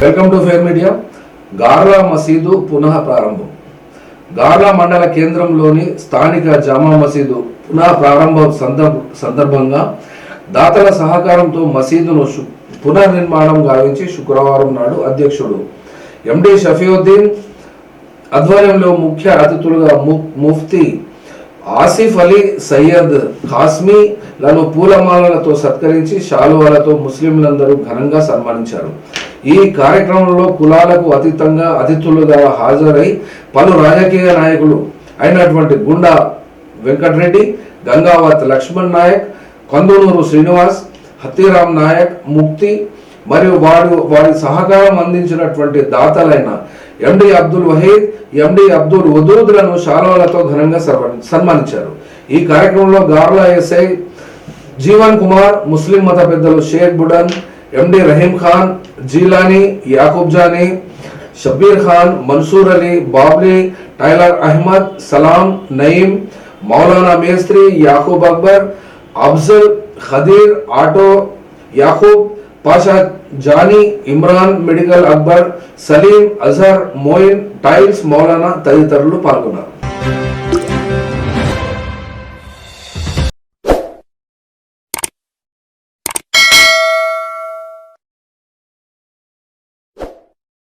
Welcome to fair media. Garla మసీదు పునః ప్రారంభం. గార్లా మండల కేంద్రంలోని స్థానిక జామా మసీదు పునః ప్రారంభం సందర్భంగా దాతల సహకారంతో మసీదును పునర్నిర్మాణం గావించి శుక్రవారం నాడు అధ్యక్షుడు ఎండి షఫీవుద్దీన్ ఆధ్వర్యంలో ముఖ్య అతిథులుగా ము- ముఫ్తీ ఆసిఫ్ అలీ సయ్యద్ ఖాస్మీలను పూలమాలలతో సత్కరించి శాలువాలతో ముస్లింలందరూ ఘనంగా సన్మానించారు. ఈ కార్యక్రమంలో కులాలకు అతీతంగా అతిథులుగా హాజరై పలు రాజకీయ నాయకులు అయినటువంటి గుండా వెంకటరెడ్డి గంగావత్ లక్ష్మణ్ నాయక్ కందునూరు శ్రీనివాస్ హత్తిరామ్ నాయక్ ముక్తి మరియు వాడు వారి సహకారం అందించినటువంటి దాతలైన ఎండి అబ్దుల్ వహీద్ ఎండి అబ్దుల్ వదూద్లను శాలువాలతో ఘనంగా సన్మానించారు. ఈ కార్యక్రమంలో గార్లా ఎస్ఐ జీవన్ కుమార్ ముస్లిం మత పెద్దలు షేక్ బుడన్ ఎండి రహీం ఖాన్ జీలానీ యాకూబ్ జానీ షబ్బీర్ ఖాన్ మన్సూర్ అలీ బాబ్లీ టైలర్ అహ్మద్ సలాం నయీం మౌలానా మేస్త్రి Yakub Akbar Afzal Khadeer auto Yakub Pasha Jani Imran medical Akbar Saleem Azhar Moin tiles Maulana తదితరులు పాల్గొన్నారు